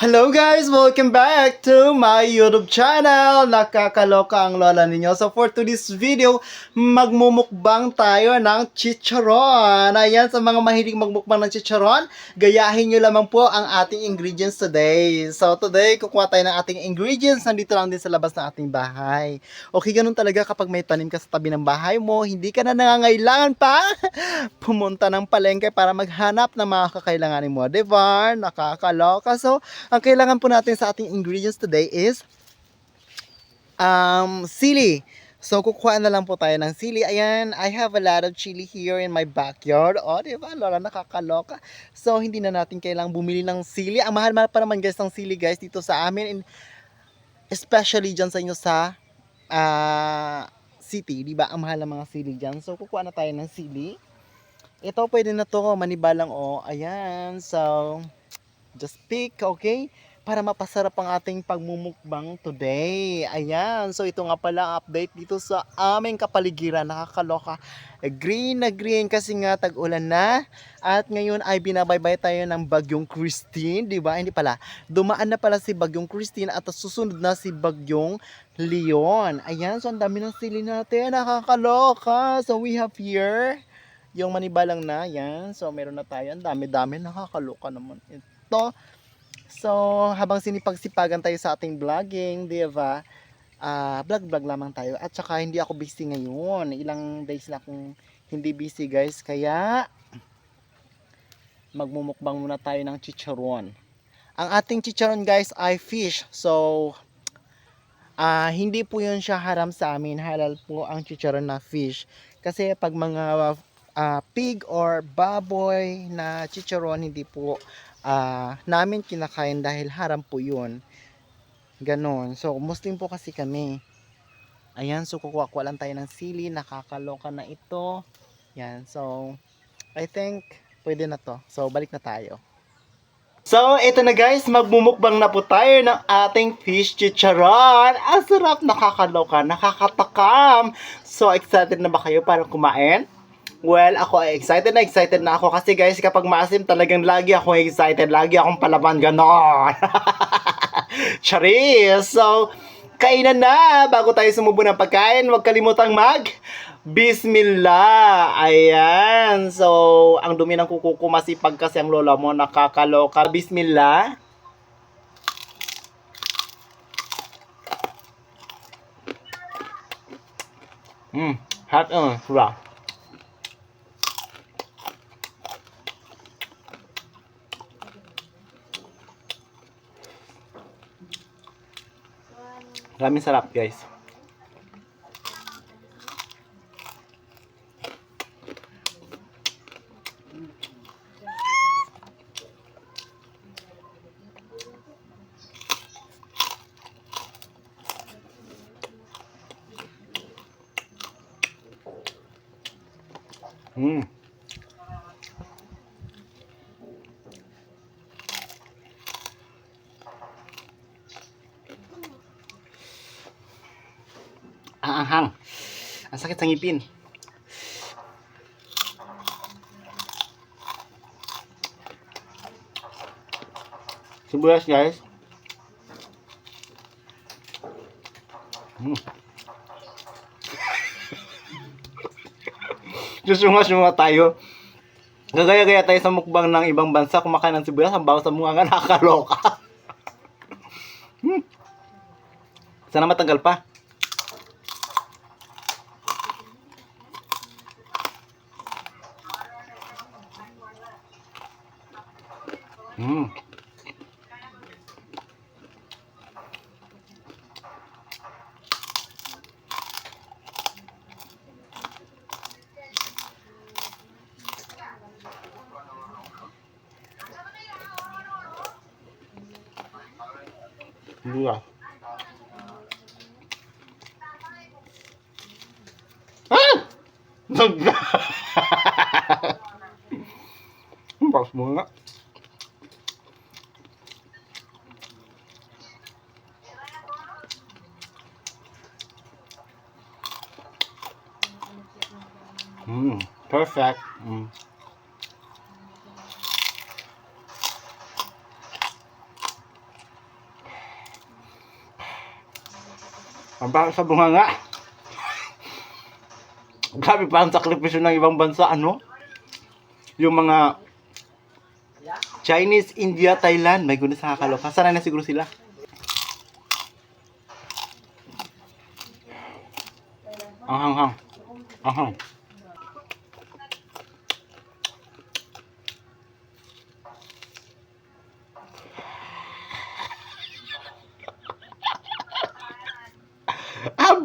Hello guys! Welcome back to my YouTube channel! Nakakaloka ang lola ninyo. So for today's video, magmumukbang tayo ng chicharon. Ayan, sa mga mahilig magmukbang ng chicharon, gayahin nyo lamang po ang ating ingredients today. So today, kukuha tayo ng ating ingredients. Nandito lang din sa labas ng ating bahay. Okay, ganun talaga kapag may tanim ka sa tabi ng bahay mo, hindi ka na nangangailangan pa pumunta ng palengke para maghanap ng mga kakailanganin mo. Diba? Nakakaloka. So, ang kailangan po natin sa ating ingredients today is um, sili. So, kukuha na lang po tayo ng sili. Ayan, I have a lot of chili here in my backyard. O, di ba? Lola, nakakaloka. So, hindi na natin kailangang bumili ng sili. Ang mahal-mahal pa naman guys ng sili guys dito sa amin. And especially dyan sa inyo sa ah, city. Di ba? Ang mahal ng mga sili dyan. So, kukuha na tayo ng sili. Ito, pwede na to. Manibalang o. Ayan. So, just pick, okay? Para mapasarap ang ating pagmumukbang today. Ayan. So, ito nga pala update dito sa aming kapaligiran. Nakakaloka. Green na green kasi nga tag-ulan na. At ngayon ay binabaybay tayo ng Bagyong Christine. Di ba? Hindi pala. Dumaan na pala si Bagyong Christine at susunod na si Bagyong Leon. Ayan. So, ang dami ng sili natin. Nakakaloka. So, we have here yung manibalang na. Yan. So, meron na tayo. Ang dami-dami. Nakakaloka naman ito. So, habang sinipag-sipagan tayo sa ating vlogging, di ba? Ah, vlog-vlog lamang tayo. At saka hindi ako busy ngayon. Ilang days na akong hindi busy, guys. Kaya magmumukbang muna tayo ng chicharon. Ang ating chicharon, guys, ay fish. So, ah hindi po yun siya haram sa amin. Halal po ang chicharon na fish. Kasi pag mga ah, pig or baboy na chicharon, hindi po ah, namin kinakain dahil haram po yun. Ganon. So, Muslim po kasi kami. Ayan, so kukuha-kuha lang tayo ng sili. Nakakaloka na ito. Yan, so, I think, pwede na to. So, balik na tayo. So, ito na guys, magmumukbang na po tayo ng ating fish chicharon. Ang sarap, nakakaloka, nakakatakam. So, excited na ba kayo para kumain? Well, ako ay excited na excited na ako kasi guys, kapag maasim talagang lagi ako excited, lagi akong palaban, ganon. Charis! So, kainan na! Bago tayo sumubo ng pagkain, huwag kalimutang mag Bismillah! Ayan! So, ang dumi ng kuko ko, masipag kasi ang lola mo, nakakaloka. Bismillah! Hmm, hot uh, raw. Maraming sarap, guys. Mm. Ang anghang. Ang sakit sa ngipin. Sibuyas guys. Mm. Susunga-sunga tayo. Gagaya-gaya tayo sa mukbang ng ibang bansa kumakain ng sibuyas ang bawas sa mga nga nakakaloka. hmm. Sana matagal pa. Hmm. Dua. Ah! Nag... Ang paus mo nga. Mm, perfect. Mm. Ang bakit sa bunganga. Grabe pa ang sakripisyo ng ibang bansa, ano? Yung mga Chinese, India, Thailand. May goodness, nakakaloka. Sanay na siguro sila. Ang hanghang. Ang hanghang.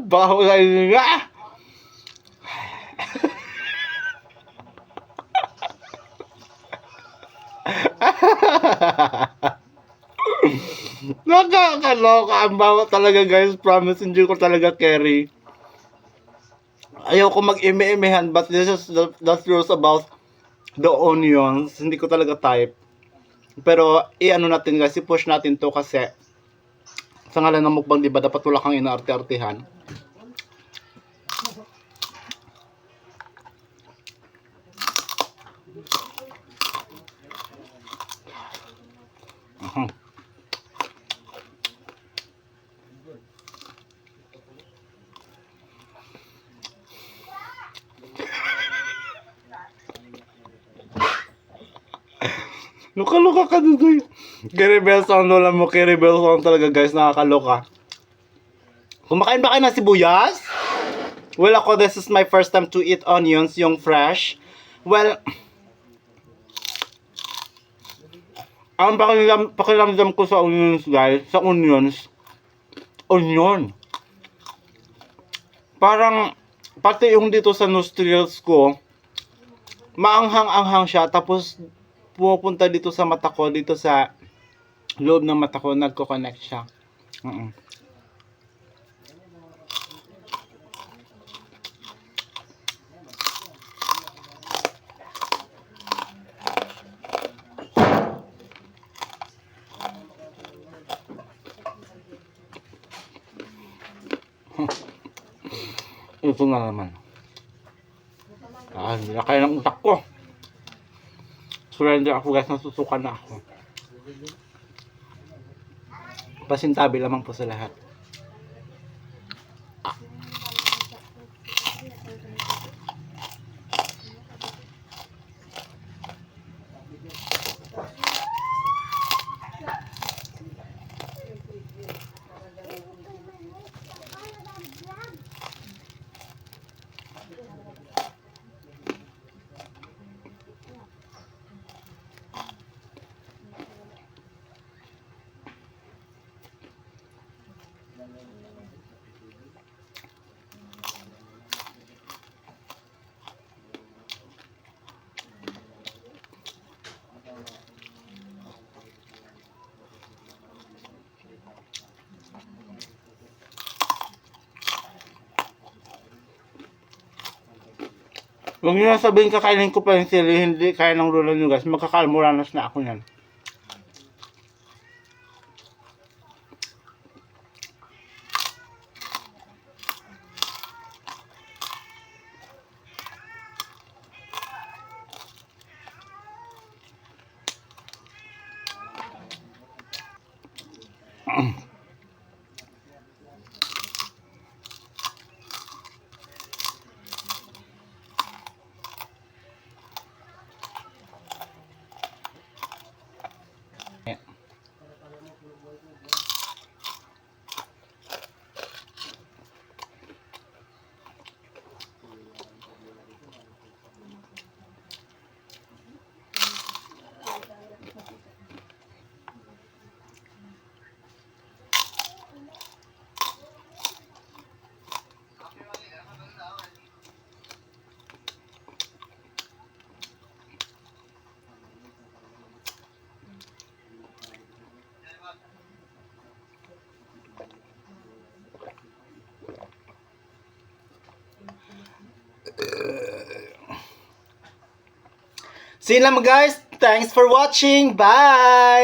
Nga! Nakakaloka ang bawa talaga guys. Promise, hindi ko talaga carry. Ayaw ko mag-ime-imehan but this is the, the truth about the onions. Hindi ko talaga type. Pero i-ano natin guys, i-push natin to kasi sa ngalan ng mukbang di ba dapat wala kang inaarte-artehan. Mhm. Luka-luka ka dudoy. Kay Rebel Sound wala mo kay Rebel Sound talaga guys, nakakaloka. Kumakain ba kayo ng sibuyas? Well ako, this is my first time to eat onions, yung fresh. Well, ang pakiram, pakiramdam ko sa onions guys, sa onions, onion. Parang, pati yung dito sa nostrils ko, maanghang-anghang siya, tapos pumupunta dito sa mata ko, dito sa loob ng mata ko, nagko-connect siya. Mm Ito na naman. Ah, hindi na kaya ng utak ko. Surrender ako guys, nasusukan na ako. Pasintabi lamang po sa lahat. Huwag nyo sabihin kakainin ko pa yung sili, hindi kaya ng lolo nyo guys. Magkakalmuranas na ako yan. See you naman guys. Thanks for watching. Bye!